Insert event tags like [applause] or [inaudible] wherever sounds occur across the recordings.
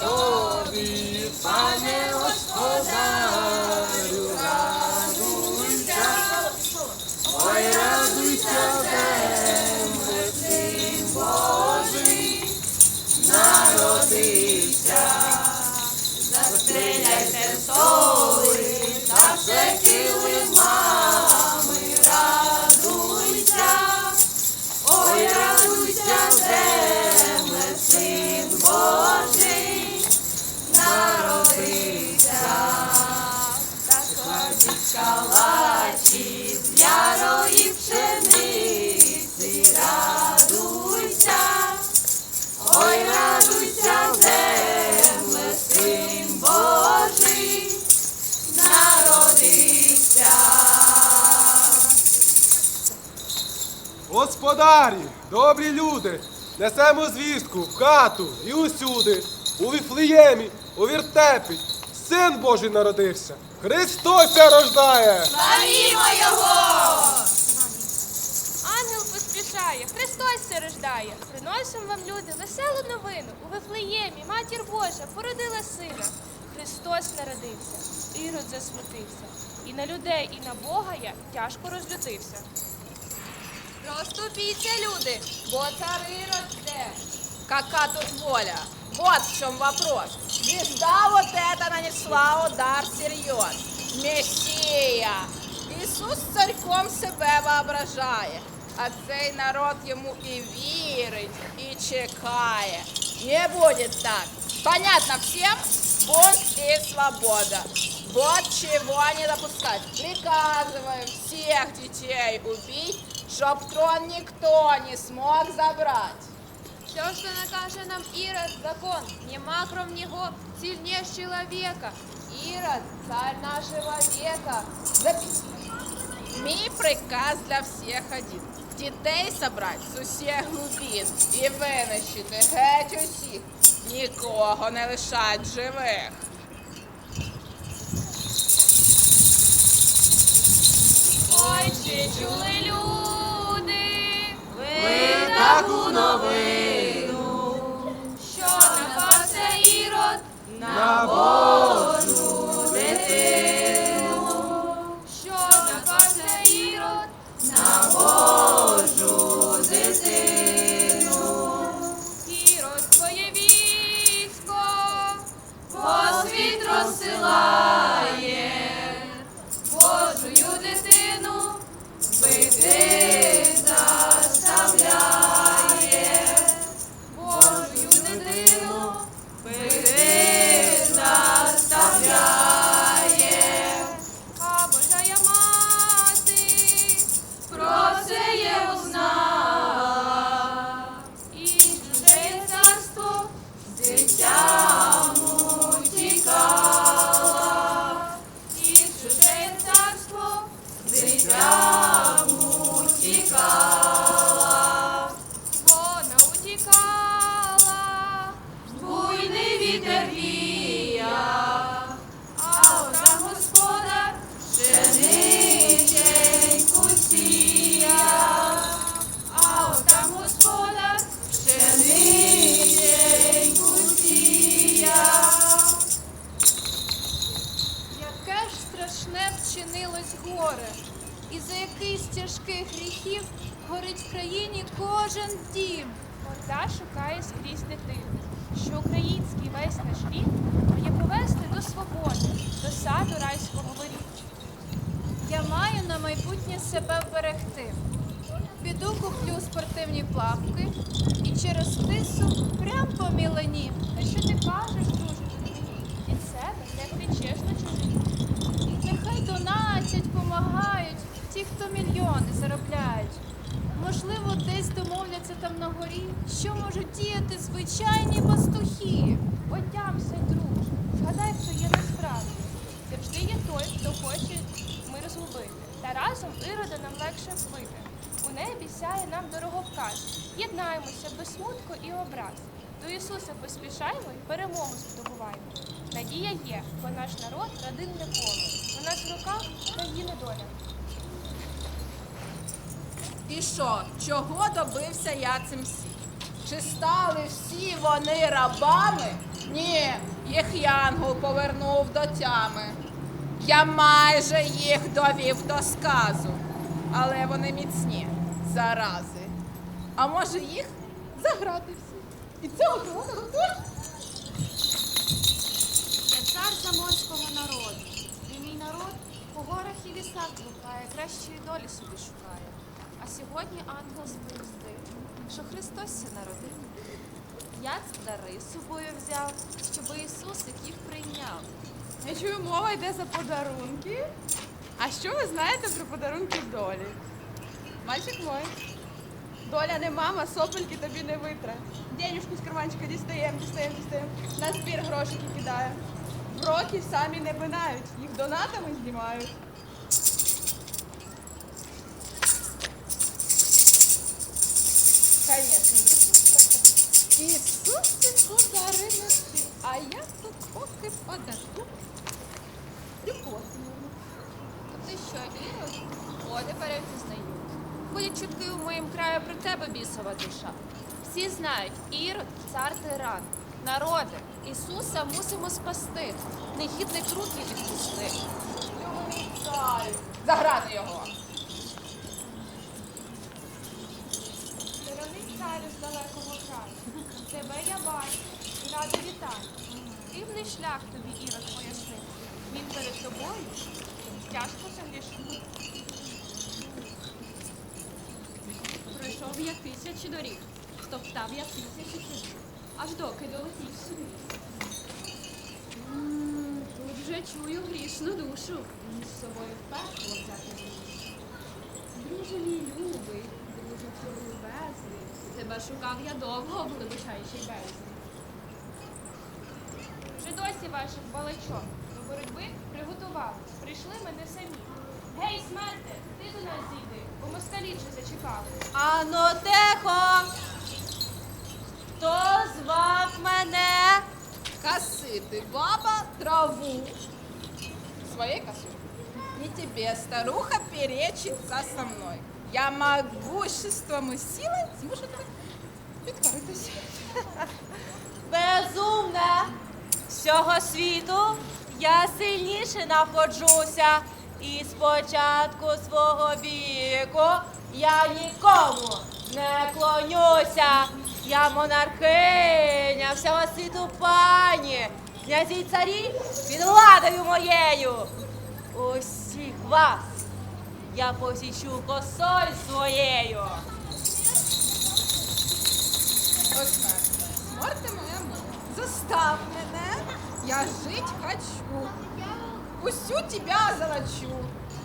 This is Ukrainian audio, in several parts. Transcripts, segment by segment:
тобі, пане господарю, калачі з ярої пшениці, радуйся, ой, радуйся, земле, син Божий, народився. Господарі, добрі люди, несемо звістку в хату і усюди, у Віфлеємі, у віртепі. Син Божий народився. Христос ся рождає! Славімо його! Ангел поспішає, Христос рождає. Приносимо вам, люди, веселу новину. У Вифлеємі матір Божа породила сина. Христос народився, Ірод засмутився. І на людей, і на Бога я тяжко розлютився. Розступіться, люди, бо цар Ирод жде. Кака тут воля? Вот в чем вопрос. Звезда вот эта нанесла удар серьез. Мессия. Ісус царьком себе воображає, а цей народ йому і вірить, і чекає. Не будет так. Понятно всем? Бунт и свобода. Вот чего не допускать. Приказываем всех детей убить, чтоб трон никто не смог забрать. Все, что накаже нам Ирод, закон, нема кром него сильнее человека. Ирод, царь нашего века. Мій приказ для всіх один. Дітей собрать з усіх глубин і винищити геть усіх. Нікого не лишать живих. Ой, чи чули люди, Ви таку новину Ірод на Божу дитину, майбутнє себе вберегти. Піду куплю спортивні плавки і через тису прям по мілені. Та що ти кажеш, друже? Від себе не втечеш на чужий. Нехай донатять, помагають ті, хто мільйони заробляють. Можливо, десь домовляться там на горі, що можуть діяти звичайні пастухи. Отямся, друже, згадай, хто є насправді. Завжди є той, хто хоче мир згубити. Та разом ірода нам легше вбити. У небі сяє нам дороговказ. Єднаємося без смутку і образ. До Ісуса поспішаймо і перемогу здобуваємо. Надія є, бо наш народ родинне коло. У нас в руках країни доля. І що, чого добився я цим всім? Чи стали всі вони рабами? Ні, їх янгол повернув до тями. Я майже їх довів до сказу, але вони міцні, зарази. А може їх заграти всі? І цього теж? Я цар заморського народу. І мій народ по горах і лісах блукає, кращої долі собі шукає. А сьогодні ангел сповістив, що Христос ся народив. Я дари собою взяв, щоб Ісусик їх прийняв. Я чую, мова йде за подарунки. А що ви знаєте про подарунки долі? Мальчик мой. Доля не мама, сопельки тобі не витре. Денюшку з карманчика дістаємо, дістаємо, дістаємо. На збір грошики кидає. В роки самі не минають, їх донатами знімають. Конечно. Ісусику дари неси, а я тут поки подожду. То ти що, Ірод? О, тепер я пізнаю. Ходять чутки у моїм краю про тебе бісова душа. Всі знають, Ірод цар тиран. Народи, Ісуса мусимо спасти. Негідник руки відпусти. Любий царю. Заграти його. Дорогий царю з далекого краю, тебе я бачу і рада вітати. Дивний шлях тобі Ірод пояснив. Він перед тобою тяжко загрішив. Пройшов я тисячі доріг, стоптав я тисячі судів, аж доки долетів сюди. М, Тут вже чую грішну душу, з собою в пекло взяти. Друже мій любий, друже любезний, тебе шукав я довго в глибочайшій бездні. Вже ваших балачок до боротьби приготувались. Прийшли ми не самі. Гей, смерте, ти до нас зійди, бо москалі вже зачекали. Ану, тихо. Хто звав мене? Косыты, баба, траву. Своей косой. Не тебе, старуха, перечиться со мной. Я могуществом и силой змушу тебе підкоритися. Цього світу я сильніше находжуся. І спочатку свого віку я нікому не клонюся. Я монархиня всього світу пані. Князі й царі під владою моєю. Усіх вас я посічу косою своєю. Ось так. Смерти моя. Застав мене. Я жить хочу. Усю тебя золочу.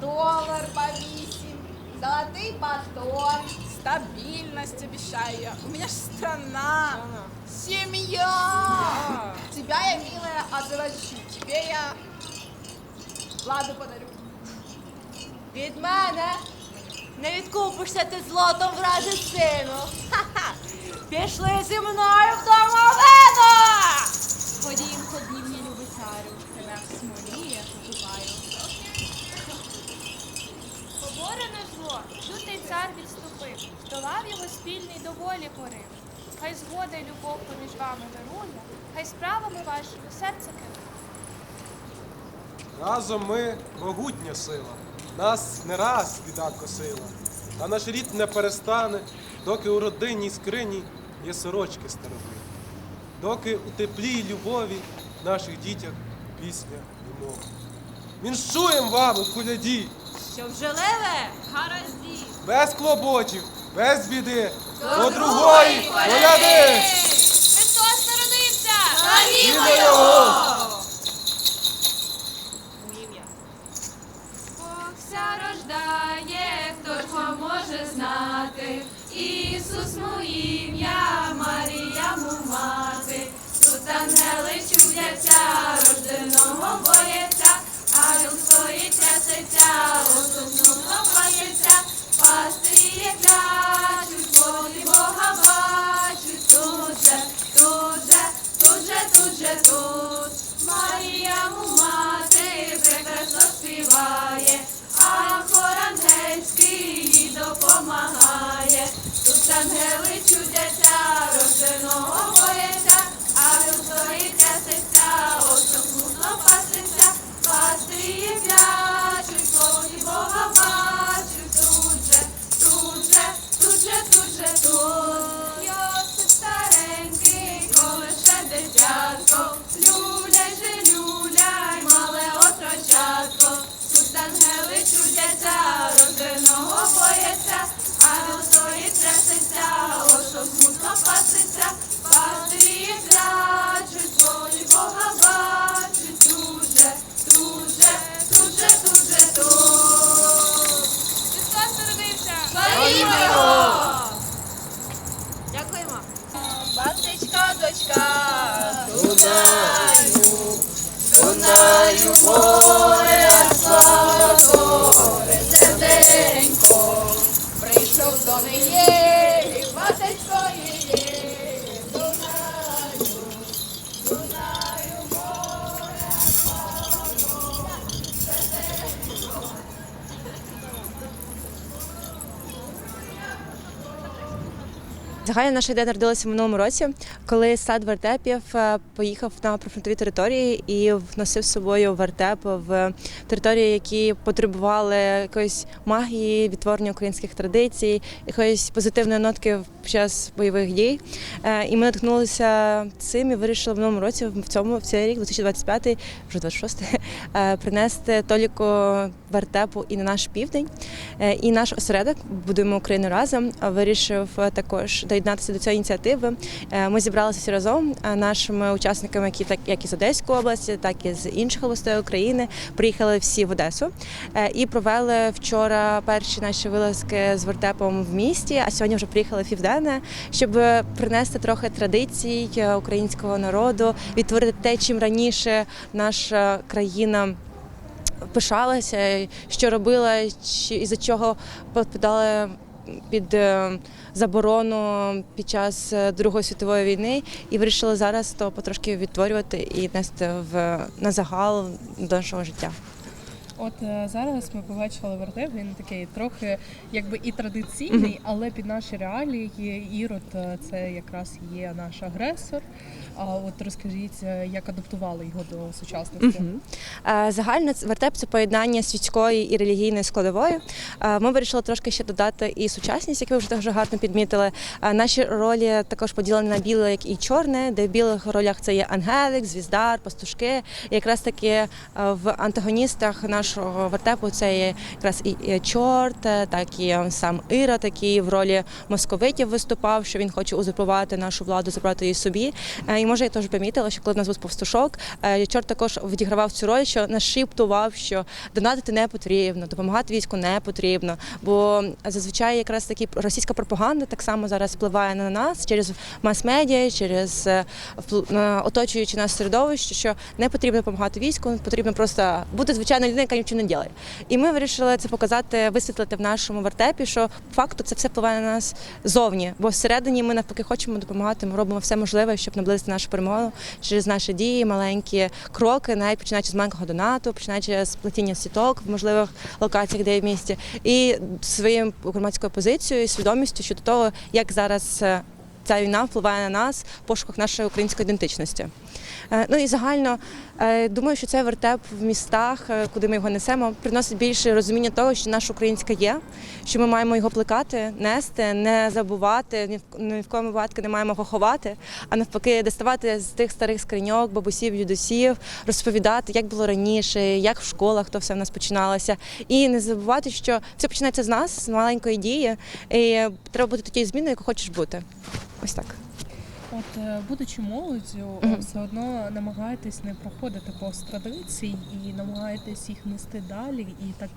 Доллар повесим, золотый батон, стабильность обещаю я. У меня ж страна, семья. Тебя я, милая, озолочу. Тебе я ладу подарю. Від мене не відкупишся ти злотом врази сину. Ха-ха! Пішли зі мною в домовину! Поборене зло, лютий цар відступив, здолав його спільний до волі порив. Хай згода й любов поміж вами вирує, хай справами вашими серце керує. Разом ми могутня сила. Нас не раз біда косила. Та наш рід не перестане, доки у родинній скрині є сорочки старовини. Доки у теплі й любові наших дітях пісня і мова. Віншуєм вам у куляді, Щоб жилеве гаразді. без клопотів, без біди, до другої коляди! Христос народився! Слава його! Бог ся рождає, хто ж поможе знати. Ісус му ім'я, Марія му мати. Тут ангели чудяться, рожденого бояться, трясеться, основного бояться, пастирі плачуть, Загальна наша ідея народилася в минулому році, коли сад вертепів е, поїхав на прифронтові території і вносив з собою вертеп в території, які потребували якоїсь магії, відтворення українських традицій, якоїсь позитивної нотки під час бойових дій. Е, І ми натхнулися цим і вирішили в минулому році, в цьому в цей рік, 2025, вже 26, е, принести толіку вертепу і на наш південь. І наш осередок будуємо Україну разом. Вирішив також доєднатися до цієї ініціативи. Е, Ми зібралися всі разом е, нашими учасниками, які так як із Одеської області, так і з інших областей України. Приїхали всі в Одесу е, і провели вчора перші наші вилазки з вертепом в місті. А сьогодні вже приїхали в південне, щоб принести трохи традицій українського народу, відтворити те, чим раніше наша країна пишалася, що робила, чи із-за чого підпадали під е, заборону під час е, Другої світової війни, і вирішили зараз то потрошки відтворювати і нести в на загал до нашого життя. От е, зараз ми побачили вертеп, він такий трохи якби і традиційний, але під наші реалії Ірод це якраз є наш агресор. А от розкажіть, е, як адаптували його до сучасності? Мгм. Е, Загально вертеп це поєднання світської і релігійної складової. Е, Ми вирішили трошки ще додати і сучасність, як ви вже дуже гарно підмітили. Наші ролі також поділені на біле як і чорне, де в білих ролях це є ангелик, звіздар, пастушки. І якраз таки в антагоністах нашого вертепу це є якраз і чорт, так і сам Іра, який в ролі московитів виступав, що він хоче узурпувати нашу владу, забрати її собі. І може я теж помітила, що коли в нас був пастушок, е, чорт також відігравав цю роль, що нашіптував, що донатити не потрібно, допомагати війську не потрібно. Бо зазвичай якраз таки російська пропаганда так само зараз впливає на нас через мас-медіа, через е, оточуючи нас середовище, що не потрібно допомагати війську, потрібно просто бути звичайною людиною, яка нічого не робить. І ми вирішили це показати, висвітлити в нашому вертепі, що факту це все впливає на нас зовні. Бо всередині ми навпаки хочемо допомагати. Ми робимо все можливе, щоб наблизити нашу перемогу через наші дії, маленькі кроки, навіть починаючи з маленького донату, починаючи з плетіння сіток в можливих локаціях, де є в місті, і своєю громадською позицією, свідомістю щодо того, як зараз. Ця війна впливає на нас в пошуках нашої української ідентичності. Е, Ну і загально е, думаю, що цей вертеп в містах, е, куди ми його несемо, приносить більше розуміння того, що наша українська є, що ми маємо його плекати, нести, не забувати, ні в коєму випадку не маємо його ховати, а навпаки, доставати з тих старих скриньок, бабусів, дідусів, розповідати, як було раніше, як в школах то все в нас починалося. І не забувати, що все починається з нас, з маленької дії, і треба бути тією зміною, яку хочеш бути. Ось так. От е, будучи молоддю, Мгм. все одно намагаєтесь не проходити повз традицій і намагаєтесь їх нести далі, і так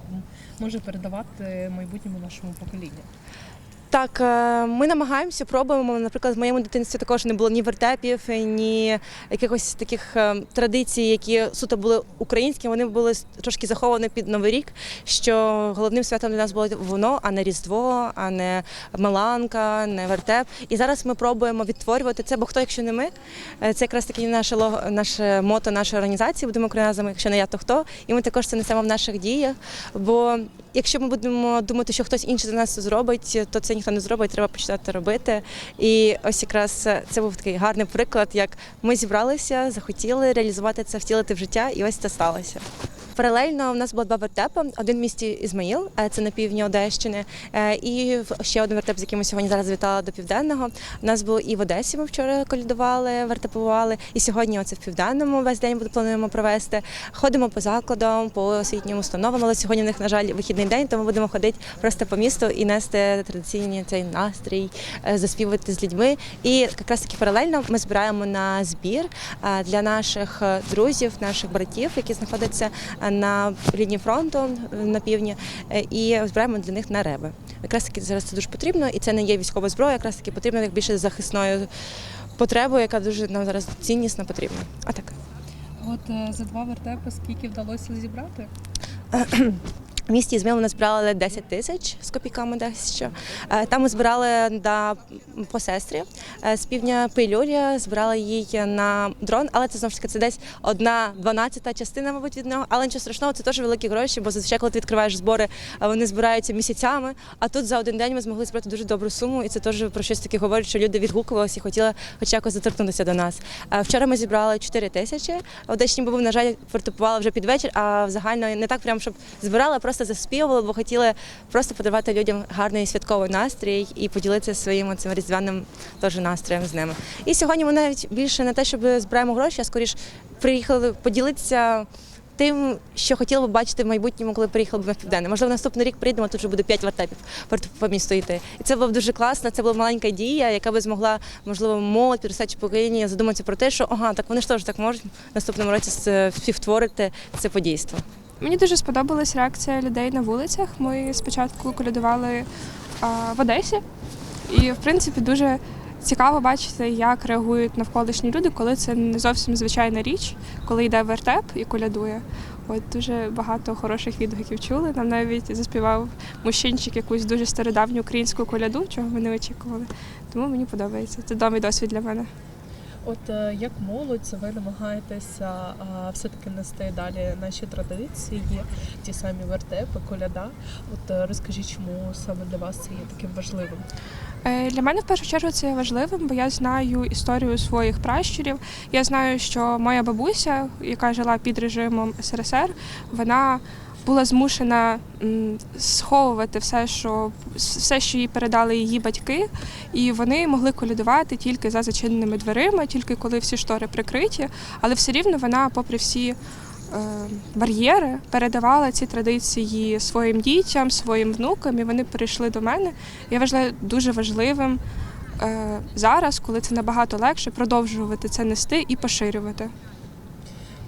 може передавати майбутньому нашому поколінню. Так, е, ми намагаємося, пробуємо. Наприклад, в моєму дитинстві також не було ні вертепів, ні якихось таких е, традицій, які суто були українські. Вони були трошки заховані під новий рік. Що головним святом для нас було воно, а не Різдво, а не Маланка, не вертеп. І зараз ми пробуємо відтворювати це, бо хто, якщо не ми, Е, це якраз таки наше наше мото нашої організації. Будемо україназами, якщо не я, то хто. І ми також це несемо в наших діях. Бо якщо ми будемо думати, що хтось інший за нас зробить, то це ніхто не зробить, треба починати робити. І ось якраз е, це був такий гарний приклад, як ми зібралися, захотіли реалізувати це, втілити в життя, і ось це сталося. Паралельно в нас було два вертепи. Один в місті Ізмаїл, е, це на півдні Одещини, е, і ще один вертеп, з яким ми сьогодні зараз завітали до південного. У нас був і в Одесі. Ми вчора колядували, вертепували. І сьогодні оце в південному весь день буде- плануємо провести. Ходимо по закладам, по освітнім установам, але сьогодні в них, на жаль, вихідний день, тому будемо ходити просто по місту і нести традиційний цей настрій, е, заспівати з людьми. І якраз таки паралельно ми збираємо на збір для наших друзів, наших братів, які знаходяться на лінії фронту е, на півдні е, і збираємо для них на реби. Якраз таки зараз це дуже потрібно, і це не є військова зброя, якраз таки потрібно як більше захисною потребою, яка дуже нам зараз ціннісно потрібна. А так. От е, за два вертепи скільки вдалося зібрати? [clears throat] В місті Ізміл ми збирали 10 тисяч з копійками десь що. Е, Там ми збирали да, по сестрі. Е, З півдня пилюря збирали їй на дрон, але це знову ж таки це десь одна дванадцята частина, мабуть, від нього. Але нічого страшного, це теж великі гроші, бо зазвичай, коли ти відкриваєш збори, вони збираються місяцями. А тут за один день ми змогли збирати дуже добру суму, і це теж про щось таке говорить, що люди відгукувалися і хотіли хоч якось доторкнутися до нас. Е, Вчора ми зібрали 4 тисячі. Одещині був, на жаль, фортепували вже під вечір, а загально не так прям, щоб збирали, а просто заспівували, бо хотіли просто подарувати людям гарний святковий настрій і поділитися своїм цим різдвяним теж настроєм з ними. І сьогодні ми навіть більше не те, щоб збираємо гроші, а скоріш приїхали поділитися. Тим, що хотіли б бачити в майбутньому, коли приїхали б в південне. Можливо, наступний рік прийдемо, тут вже буде 5 вертепів вертеп по місту йти. І це було б дуже класно. Це була маленька дія, яка би змогла, можливо, молодь підростаюче покоління задуматися про те, що ага, так вони ж теж так можуть наступному році співтворити це подійство. Мені дуже сподобалась реакція людей на вулицях. Ми спочатку колядували в Одесі, і в принципі дуже цікаво бачити, як реагують навколишні люди, коли це не зовсім звичайна річ, коли йде вертеп і колядує. От дуже багато хороших відгуків чули. Нам навіть заспівав мужчинчик якусь дуже стародавню українську коляду, чого ми не очікували. Тому мені подобається. Це новий досвід для мене. От е, як молодь ви намагаєтеся все-таки нести далі наші традиції, ті самі вертепи, коляда. От е, розкажіть, чому саме для вас це є таким важливим? Е, Для мене в першу чергу це є важливим, бо я знаю історію своїх пращурів. Я знаю, що моя бабуся, яка жила під режимом СРСР, вона була змушена сховувати все, що все, що їй передали її батьки, і вони могли колядувати тільки за зачиненими дверима, тільки коли всі штори прикриті, але все рівно вона, попри всі. е, Бар'єри передавала ці традиції своїм дітям, своїм внукам, і вони перейшли до мене. Я вважаю дуже важливим е, зараз, коли це набагато легше, продовжувати це нести і поширювати.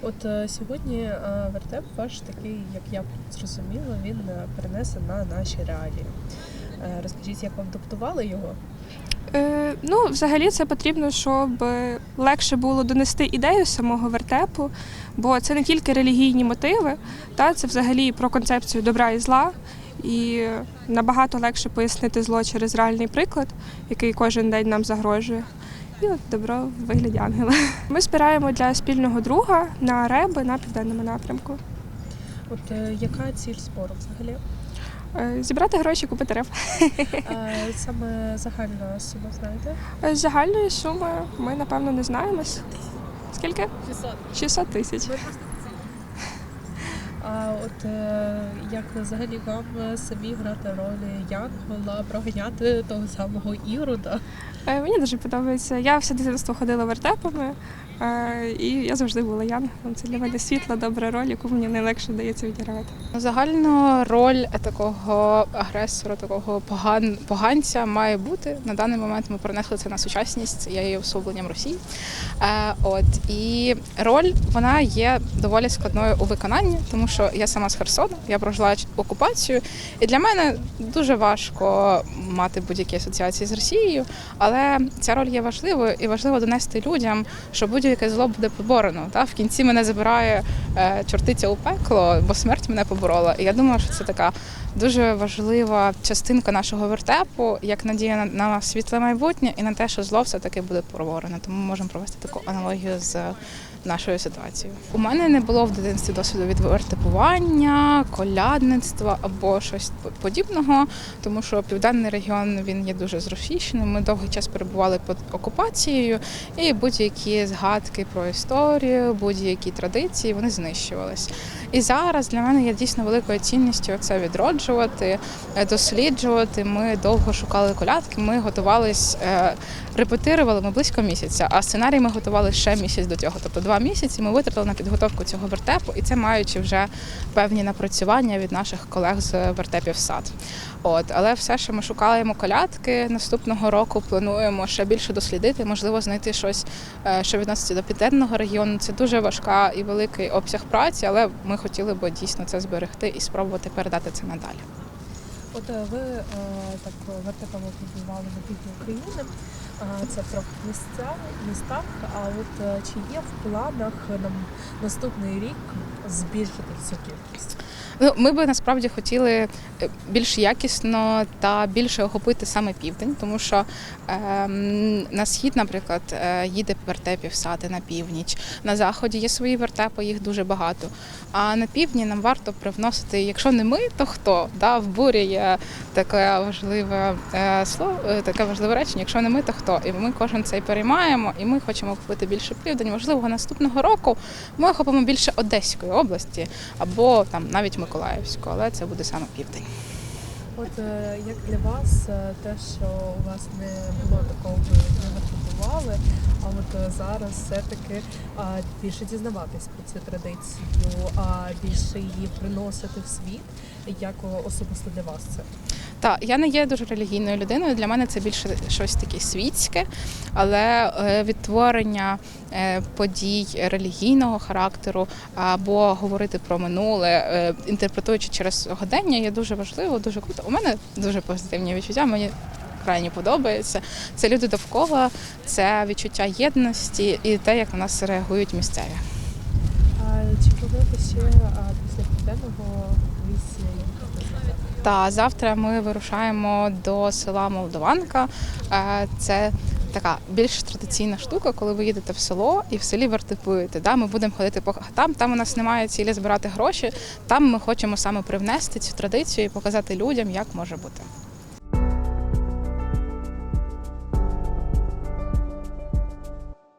От е, сьогодні е, вертеп ваш такий, як я зрозуміла, він е, перенесен на наші реалії. Розкажіть, як вам адаптували його? Е, ну, взагалі, це потрібно, щоб легше було донести ідею самого вертепу, бо це не тільки релігійні мотиви, та це взагалі про концепцію добра і зла. І набагато легше пояснити зло через реальний приклад, який кожен день нам загрожує. І от добро в вигляді ангела. Ми збираємо для спільного друга на реби на південному напрямку. От е, яка ціль збору взагалі? Е, Зібрати гроші, купити. Е, Саме загальна сума, знаєте? З загальної суми ми, напевно, не знаємо. Скільки? 600. 600 тисяч. А от е, як взагалі вам самі грати Як могла проганяти того самого Ірода? Е, Мені дуже подобається. Я все дитинство ходила вертепами, і я завжди була Янголом. Це для мене світла, добра роль, яку мені найлегше дається відігравати. Загально роль такого агресора, такого поган, поганця має бути. На даний момент ми перенесли це на сучасність, це є особленням Росії. Е, от і роль вона є доволі складною у виконанні, тому що я сама з Херсону, я прожила окупацію, і для мене дуже важко мати будь-які асоціації з Росією. Але ця роль є важливою і важливо донести людям, що будь-яке зло буде поборено. Та в кінці мене забирає е, чортиця у пекло, бо смерть мене поборола. І я думаю, що це така дуже важлива частинка нашого вертепу, як надія на, світле майбутнє і на те, що зло все таки буде поборено. Тому ми можемо провести таку аналогію з нашою ситуацією. У мене не було в дитинстві досвіду від вертепування, колядництва або щось подібного, тому що південний регіон він є дуже зросійщеним. Ми довгий час перебували під окупацією, і будь-які згадки про історію, будь-які традиції вони знищувалися. І зараз для мене є дійсно великою цінністю це відроджувати, е, досліджувати. Ми довго шукали колядки. Ми готувались, е, репетирували ми близько місяця, а сценарій ми готували ще місяць до цього, тобто два місяці ми витратили на підготовку цього вертепу, і це маючи вже певні напрацювання від наших колег з вертепів сад. От, але все, що ми шукаємо колядки наступного року, плануємо ще більше дослідити, можливо, знайти щось, е, що відноситься до південного регіону. Це дуже важка і великий обсяг праці, але ми хотіли б дійсно це зберегти і спробувати передати це надалі. От е, ви е, так вертепами побували на півдні України. Е, Це трохи місця, містах. А от чи є в планах на наступний рік збільшити цю кількість? Ну, ми би насправді хотіли е, більш якісно та більше охопити саме південь, тому що ем, на схід, наприклад, е, їде вертепів сади на північ. На заході є свої вертепи, їх дуже багато. А на півдні нам варто привносити, якщо не ми, то хто? Да, в бурі є таке важливе е, слово, е, таке важливе речення. Якщо не ми, то хто? І ми кожен цей переймаємо, і ми хочемо охопити більше південь. Можливо, наступного року ми охопимо більше Одеської області або там навіть Миколаївську, але це буде саме південь. От е, як для вас е, те, що у вас не було такого, ви не готували, а от е, зараз все-таки більше дізнаватись про цю традицію, а більше її приносити в світ, як особисто для вас це? Так, я не є дуже релігійною людиною. Для мене це більше щось таке світське, але е, відтворення е, подій релігійного характеру або говорити про минуле, е, інтерпретуючи через сьогодення, є дуже важливо, дуже круто. У мене дуже позитивні відчуття. Мені крайні подобається. Це люди довкола, це відчуття єдності і те, як на нас реагують місцеві. А чи ще після південного? Та завтра ми вирушаємо до села Молдованка. Е, Це така більш традиційна штука, коли ви їдете в село і в селі вертипуєте. Да? Ми будемо ходити по хатам. Там у нас немає цілі збирати гроші. Там ми хочемо саме привнести цю традицію і показати людям, як може бути.